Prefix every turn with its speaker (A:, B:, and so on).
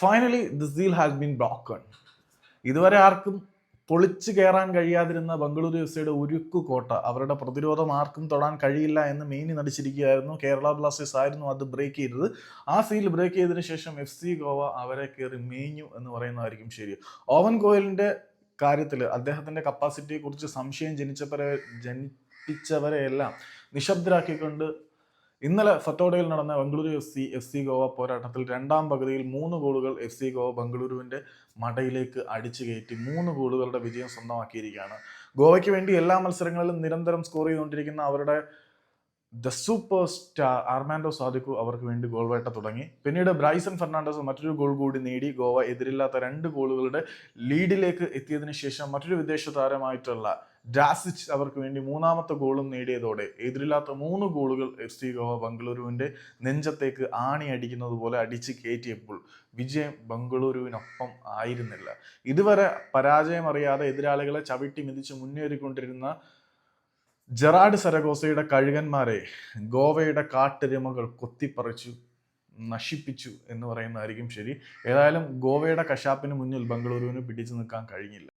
A: Finally this deal has been block ഇതുവരെ ആർക്കും പൊളിച്ചു കയറാൻ കഴിയാതിരുന്ന ബംഗളൂരു എഫ് സിയുടെ ഉരുക്കു കോട്ട അവരുടെ പ്രതിരോധം ആർക്കും തൊടാൻ കഴിയില്ല എന്ന് മെയിനി നടിച്ചിരിക്കുകയായിരുന്നു. കേരള ബ്ലാസ്റ്റേഴ്സ് ആയിരുന്നു അത് ബ്രേക്ക് ചെയ്തത്. ആ സീൽ ബ്രേക്ക് ചെയ്തതിനു ശേഷം എഫ് സി ഗോവ അവരെ കയറി മേഞ്ഞു എന്ന് പറയുന്നതായിരിക്കും ശരി. ഓവൻ ഗോയലിന്റെ കാര്യത്തിൽ അദ്ദേഹത്തിന്റെ കപ്പാസിറ്റിയെ കുറിച്ച് സംശയം ജനിച്ചവരെ ജനിപ്പിച്ചവരെയെല്ലാം നിശബ്ദരാക്കിക്കൊണ്ട് ഇന്നലെ സത്തോഡയിൽ നടന്ന Bengaluru F C F C Goa പോരാട്ടത്തിൽ രണ്ടാം പകുതിയിൽ മൂന്ന് ഗോളുകൾ എഫ് സി ഗോവ ബംഗളൂരുവിന്റെ മടയിലേക്ക് അടിച്ചു കയറ്റി. മൂന്ന് ഗോളുകളുടെ വിജയം സ്വന്തമാക്കിയിരിക്കുകയാണ്. ഗോവയ്ക്ക് വേണ്ടി എല്ലാ മത്സരങ്ങളിലും നിരന്തരം സ്കോർ ചെയ്തുകൊണ്ടിരിക്കുന്ന അവരുടെ the super star Armando Sadiku അവർക്ക് വേണ്ടി ഗോൾ വേട്ട തുടങ്ങി. പിന്നീട് ബ്രൈസൺ ഫെർണാണ്ടസ് മറ്റൊരു ഗോൾ കൂടി നേടി. ഗോവ എതിരില്ലാത്ത രണ്ട് ഗോളുകളുടെ ലീഡിലേക്ക് എത്തിയതിനു ശേഷം മറ്റൊരു വിദേശ താരമായിട്ടുള്ള ഡാസിച്ച് അവർക്ക് വേണ്ടി മൂന്നാമത്തെ ഗോളും നേടിയതോടെ എതിരില്ലാത്ത മൂന്ന് ഗോളുകൾ എഫ് സി ഗോവ ബംഗളൂരുവിന്റെ നെഞ്ചത്തേക്ക് ആണി അടിക്കുന്നത് പോലെ അടിച്ച് കയറ്റിയപ്പോൾ വിജയം ബംഗളൂരുവിനൊപ്പം ആയിരുന്നില്ല. ഇതുവരെ പരാജയം അറിയാതെ എതിരാളികളെ ചവിട്ടി മിതിച്ച് മുന്നേറിക്കൊണ്ടിരുന്ന ജെറാഡ് സരഗോസയുടെ കഴുകന്മാരെ ഗോവയുടെ കാട്ടരുമകൾ കൊത്തിപ്പറിച്ചു നശിപ്പിച്ചു എന്ന് പറയുന്നതായിരിക്കും ശരി. ഏതായാലും ഗോവയുടെ കശാപ്പിന് മുന്നിൽ ബംഗളൂരുവിന് പിടിച്ചു നിൽക്കാൻ കഴിഞ്ഞില്ല.